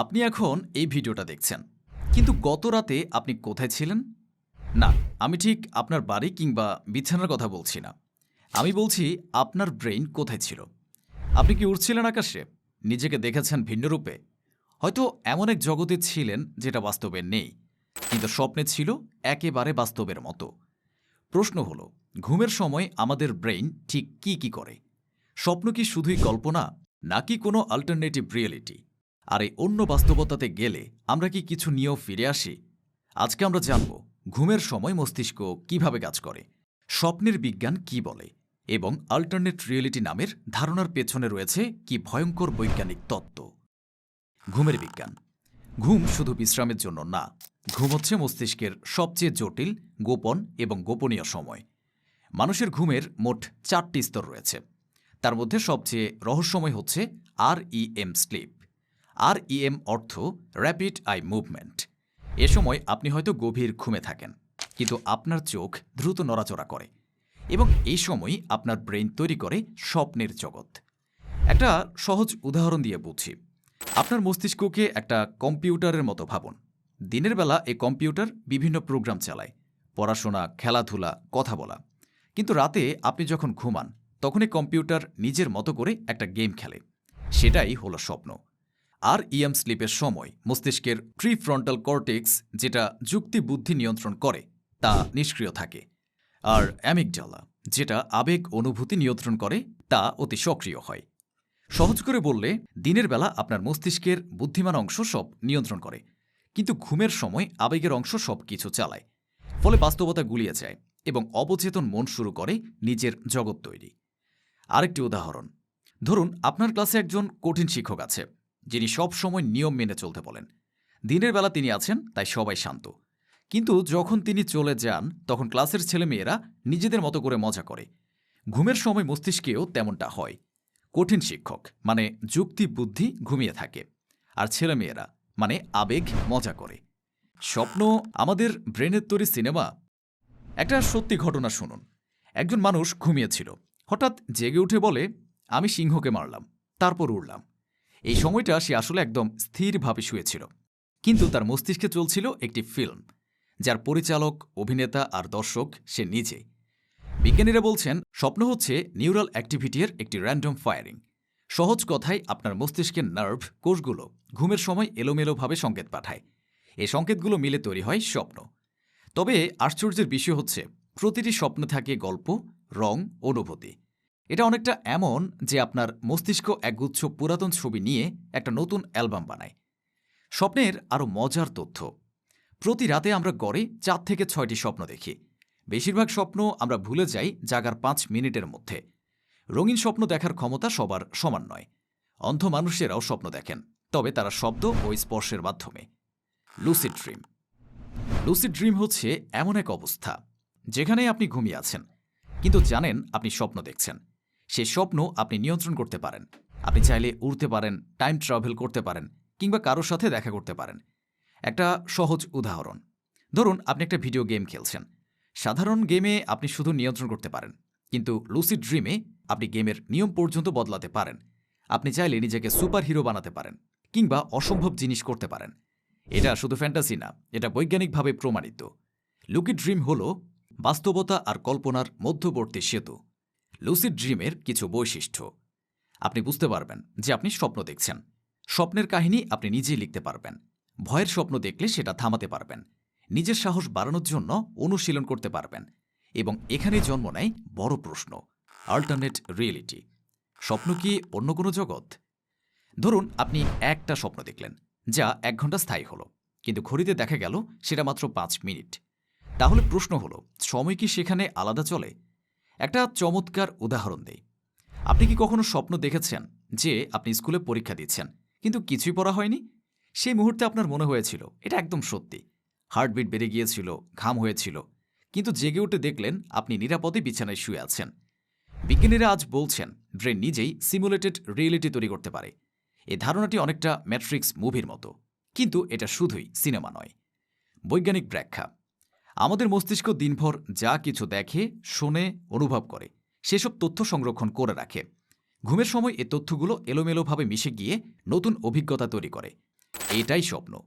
আপনি এখন এই ভিডিওটা দেখছেন। কিন্তু গত রাতে আপনি কোথায় ছিলেন? না, আমি ঠিক আপনার বাড়ি কিংবা বিছানার কথা বলছি না। আমি বলছি আপনার ব্রেইন কোথায় ছিল? আপনি কি উড়ছিলেন আকাশে? নিজেকে দেখেছেন ভিন্ন রূপে? হয়তো এমন এক জগতে ছিলেন যেটা বাস্তবে নেই, কিন্তু স্বপ্নে ছিল একেবারে বাস্তবের মতো। প্রশ্ন হলো, ঘুমের সময় আমাদের ব্রেইন ঠিক কি কি করে? স্বপ্ন কি শুধুই কল্পনা, নাকি কোনো অল্টারনেটিভ রিয়েলিটি আর এই অন্য বাস্তবতাতে গেলে আমরা কি কিছু নিয়েও ফিরে আসি? আজকে আমরা জানব ঘুমের সময় মস্তিষ্ক কীভাবে কাজ করে, স্বপ্নের বিজ্ঞান কি বলে এবং অল্টারনেট রিয়েলিটি নামের ধারণার পেছনে রয়েছে কি ভয়ঙ্কর বৈজ্ঞানিক তত্ত্ব। ঘুমের বিজ্ঞান, ঘুম শুধু বিশ্রামের জন্য না, ঘুম হচ্ছে মস্তিষ্কের সবচেয়ে জটিল, গোপন এবং গোপনীয় সময়। মানুষের ঘুমের মোট চারটি স্তর রয়েছে, তার মধ্যে সবচেয়ে রহস্যময় হচ্ছে R E M sleep R E M অর্থ র্যাপিড আই মুভমেন্ট এ সময় আপনি হয়তো গভীর ঘুমে থাকেন, কিন্তু আপনার চোখ দ্রুত নড়াচড়া করে এবং এই সময়ই আপনার ব্রেইন তৈরি করে স্বপ্নের জগৎ। একটা সহজ উদাহরণ দিয়ে বুঝি। আপনার মস্তিষ্ককে একটা কম্পিউটারের মতো ভাবুন। দিনের বেলা এই কম্পিউটার বিভিন্ন প্রোগ্রাম চালায়, পড়াশোনা, খেলাধুলা, কথা বলা। কিন্তু রাতে আপনি যখন ঘুমান, তখন এই কম্পিউটার নিজের মতো করে একটা গেম খেলে। সেটাই হলো স্বপ্ন। আর ইএম স্লিপের সময় মস্তিষ্কের প্রি ফ্রন্টাল কর্টেক্স, যেটা যুক্তি বুদ্ধি নিয়ন্ত্রণ করে, তা নিষ্ক্রিয় থাকে। আর অ্যামিকডালা যেটা আবেগ অনুভূতি নিয়ন্ত্রণ করে, তা অতি সক্রিয় হয়। সহজ করে বললে, দিনের বেলা আপনার মস্তিষ্কের বুদ্ধিমান অংশ সব নিয়ন্ত্রণ করে, কিন্তু ঘুমের সময় আবেগের অংশ সব কিছু চালায়। ফলে বাস্তবতা গুলিয়ে যায় এবং অবচেতন মন শুরু করে নিজের জগৎ তৈরি। আরেকটি উদাহরণ, ধরুন আপনার ক্লাসে একজন কঠিন শিক্ষক আছে। যিনি সব সময় নিয়ম মেনে চলতে বলেন। দিনের বেলা তিনি আছেন, তাই সবাই শান্ত। কিন্তু যখন তিনি চলে যান, তখন ক্লাসের ছেলেমেয়েরা নিজেদের মতো করে মজা করে। ঘুমের সময় মস্তিষ্কেও তেমনটা হয়। কঠিন শিক্ষক মানে যুক্তি বুদ্ধি ঘুমিয়ে থাকে। আর ছেলেমেয়েরা মানে আবেগ, মজা করে। স্বপ্ন, আমাদের ব্রেনের তৈরি সিনেমা। একটা সত্যি ঘটনা শুনুন। একজন মানুষ ঘুমিয়েছিল। হঠাৎ জেগে উঠে বলে, আমি সিংহকে মারলাম। তারপর উড়লাম। এই সময়টা সে আসলে একদম স্থিরভাবে শুয়েছিল। কিন্তু তার মস্তিষ্কে চলছিল একটি ফিল্ম, যার পরিচালক, অভিনেতা আর দর্শক সে নিজে। বিজ্ঞানীরা বলছেন, স্বপ্ন হচ্ছে নিউরাল অ্যাক্টিভিটির একটি র্যান্ডম ফায়ারিং। সহজ কথায়, আপনার মস্তিষ্কের নার্ভ কোষগুলো ঘুমের সময় এলোমেলোভাবে সংকেত পাঠায়। এই সংকেতগুলো মিলে তৈরি হয় স্বপ্ন। তবে আশ্চর্যের বিষয় হচ্ছে, প্রতিটি স্বপ্নে থাকে গল্প, রং, অনুভূতি। এটা অনেকটা এমন যে আপনার মস্তিষ্ক একগুচ্ছ পুরাতন ছবি নিয়ে একটা নতুন অ্যালবাম বানায়। স্বপ্নের আরও মজার তথ্য। প্রতি রাতে আমরা গড়ে চার থেকে ছয়টি স্বপ্ন দেখি। বেশিরভাগ স্বপ্ন আমরা ভুলে যাই জাগার পাঁচ মিনিটের মধ্যে। রঙিন স্বপ্ন দেখার ক্ষমতা সবার সমান নয়। অন্ধ মানুষেরাও স্বপ্ন দেখেন, তবে তারা শব্দ ও স্পর্শের মাধ্যমে। লুসিড ড্রিম লুসিড ড্রিম হচ্ছে এমন এক অবস্থা, যেখানে আপনি ঘুমিয়ে আছেন, কিন্তু জানেন আপনি স্বপ্ন দেখছেন। সেই স্বপ্ন আপনি নিয়ন্ত্রণ করতে পারেন। আপনি চাইলে উড়তে পারেন টাইম ট্রাভেল করতে পারেন, কিংবা কারোর সাথে দেখা করতে পারেন। একটা সহজ উদাহরণ। ধরুন, আপনি একটা ভিডিও গেম খেলছেন। সাধারণ গেমে আপনি শুধু নিয়ন্ত্রণ করতে পারেন, কিন্তু লুসিড ড্রিমে আপনি গেমের নিয়ম পর্যন্ত বদলাতে পারেন। আপনি চাইলে নিজেকে সুপার হিরো বানাতে পারেন, কিংবা অসম্ভব জিনিস করতে পারেন। এটা শুধু ফ্যান্টাসি না, এটা বৈজ্ঞানিকভাবে প্রমাণিত। লুকিড ড্রিম হল বাস্তবতা আর কল্পনার মধ্যবর্তী সেতু। লুসিড ড্রিমের কিছু বৈশিষ্ট্য। আপনি বুঝতে পারবেন যে আপনি স্বপ্ন দেখছেন। স্বপ্নের কাহিনী আপনি নিজেই লিখতে পারবেন। ভয়ের স্বপ্ন দেখলে সেটা থামাতে পারবেন। নিজের সাহস বাড়ানোর জন্য অনুশীলন করতে পারবেন। এবং এখানে জন্ম নেয় বড় প্রশ্ন আল্টারনেট রিয়েলিটি স্বপ্ন কি অন্য কোনো জগৎ? ধরুন আপনি একটা স্বপ্ন দেখলেন, যা এক ঘণ্টা স্থায়ী হলো, কিন্তু ঘড়িতে দেখা গেল সেটা মাত্র পাঁচ মিনিট। তাহলে প্রশ্ন হলো, সময় কি সেখানে আলাদা চলে? একটা চমৎকার উদাহরণ দেই। আপনি কি কখনো স্বপ্ন দেখেছেন যে আপনি স্কুলে পরীক্ষা দিচ্ছেন, কিন্তু কিছুই পড়া হয়নি? সেই মুহূর্তে আপনার মনে হয়েছিল, এটা একদম সত্যি। হার্টবিট বেড়ে গিয়েছিল, ঘাম হয়েছিল, কিন্তু জেগে উঠে দেখলেন আপনি নিরাপদে বিছানায় শুয়ে আছেন। বিজ্ঞানীরা আজ বলছেন, ব্রেন নিজেই সিমুলেটেড রিয়েলিটি তৈরি করতে পারে। এ ধারণাটি অনেকটা ম্যাট্রিক্স মুভির মতো, কিন্তু এটা শুধুই সিনেমা নয়। বৈজ্ঞানিক ব্যাখ্যা আমাদের মস্তিষ্ক দিনভর যা কিছু দেখে, শোনে, অনুভব করে, সেসব তথ্য সংরক্ষণ করে রাখে। ঘুমের সময় এ তথ্যগুলো এলোমেলোভাবে মিশে গিয়ে নতুন অভিজ্ঞতা তৈরি করে। এটাই স্বপ্ন।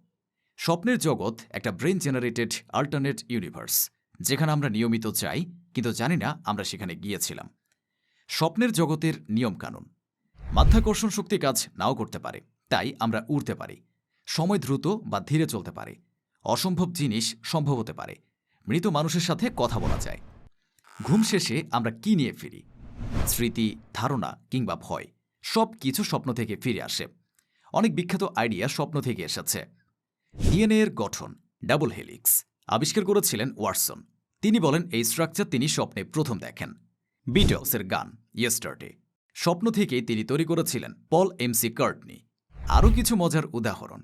স্বপ্নের জগৎ একটা ব্রেন জেনারেটেড আল্টারনেট ইউনিভার্স যেখানে আমরা নিয়মিত চাই কিন্তু জানি না আমরা সেখানে গিয়েছিলাম। স্বপ্নের জগতের নিয়মকানুন। মাধ্যাকর্ষণ শক্তি কাজ নাও করতে পারে, তাই আমরা উড়তে পারি। সময় দ্রুত বা ধীরে চলতে পারে। অসম্ভব জিনিস সম্ভব হতে পারে। মৃত মানুষের সাথে কথা বলা যায়। ঘুম শেষে আমরা কি নিয়ে ফিরি? স্মৃতি, ধারণা কিংবা ভয় সব কিছু স্বপ্ন থেকে ফিরে আসে। অনেক বিখ্যাত আইডিয়া স্বপ্ন থেকে এসেছে। ডিএনএ এর গঠন, ডাবল হেলিক্স, আবিষ্কার করেছিলেন ওয়াটসন। তিনি বলেন, এই স্ট্রাকচার তিনি স্বপ্নে প্রথম দেখেন। বিটলসের গান ইয়েস্টারডে স্বপ্ন থেকেই তিনি তৈরি করেছিলেন পল এমসি কার্টনি আরও কিছু মজার উদাহরণ।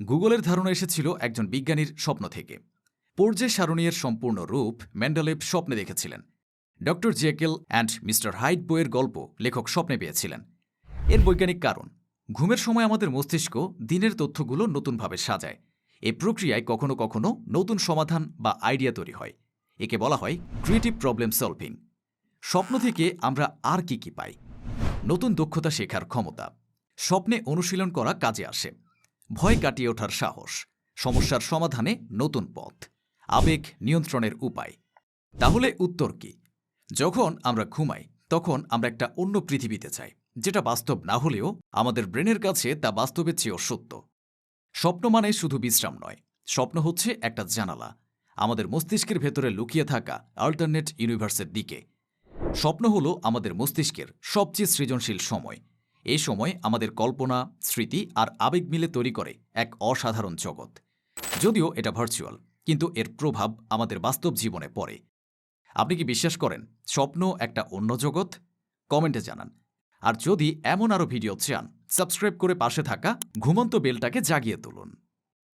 গুগলের ধারণা এসেছিল একজন বিজ্ঞানীর স্বপ্ন থেকে। পর্যে সারণীয়ের সম্পূর্ণ রূপ ম্যান্ডালেভ স্বপ্নে দেখেছিলেন। Doctor Jekyll and mister Hyde বইয়ের গল্প লেখক স্বপ্নে পেয়েছিলেন। এর বৈজ্ঞানিক কারণ, ঘুমের সময় আমাদের মস্তিষ্ক দিনের তথ্যগুলো নতুনভাবে সাজায়। এই প্রক্রিয়ায় কখনো কখনো নতুন সমাধান বা আইডিয়া তৈরি হয়। একে বলা হয় ক্রিয়েটিভ প্রবলেম সলভিং স্বপ্ন থেকে আমরা আর কি কি পাই? নতুন দক্ষতা শেখার ক্ষমতা। স্বপ্নে অনুশীলন করা কাজে আসে। ভয় কাটিয়ে ওঠার সাহস। সমস্যার সমাধানে নতুন পথ। আবেগ নিয়ন্ত্রণের উপায়। তাহলে উত্তর কি? যখন আমরা ঘুমাই, তখন আমরা একটা অন্য পৃথিবীতে চাই যেটা বাস্তব না হলেও আমাদের ব্রেনের কাছে তা বাস্তবের চেয়েও সত্য। স্বপ্ন মানে শুধু বিশ্রাম নয়, স্বপ্ন হচ্ছে একটা জানালা, আমাদের মস্তিষ্কের ভেতরে লুকিয়ে থাকা আল্টারনেট ইউনিভার্সের দিকে। স্বপ্ন হলো আমাদের মস্তিষ্কের সবচেয়ে সৃজনশীল সময় এই সময় আমাদের কল্পনা, স্মৃতি আর আবেগ মিলে তৈরি করে এক অসাধারণ জগৎ। যদিও এটা ভার্চুয়াল কিন্তু এর প্রভাব আমাদের বাস্তব জীবনে পড়ে। আপনি কি বিশ্বাস করেন, স্বপ্ন একটা অন্য জগৎ? কমেন্টে জানান। আর যদি এমন আরও ভিডিও চান, সাবস্ক্রাইব করে পাশে থাকা ঘুমন্ত বেলটাকে জাগিয়ে তুলুন।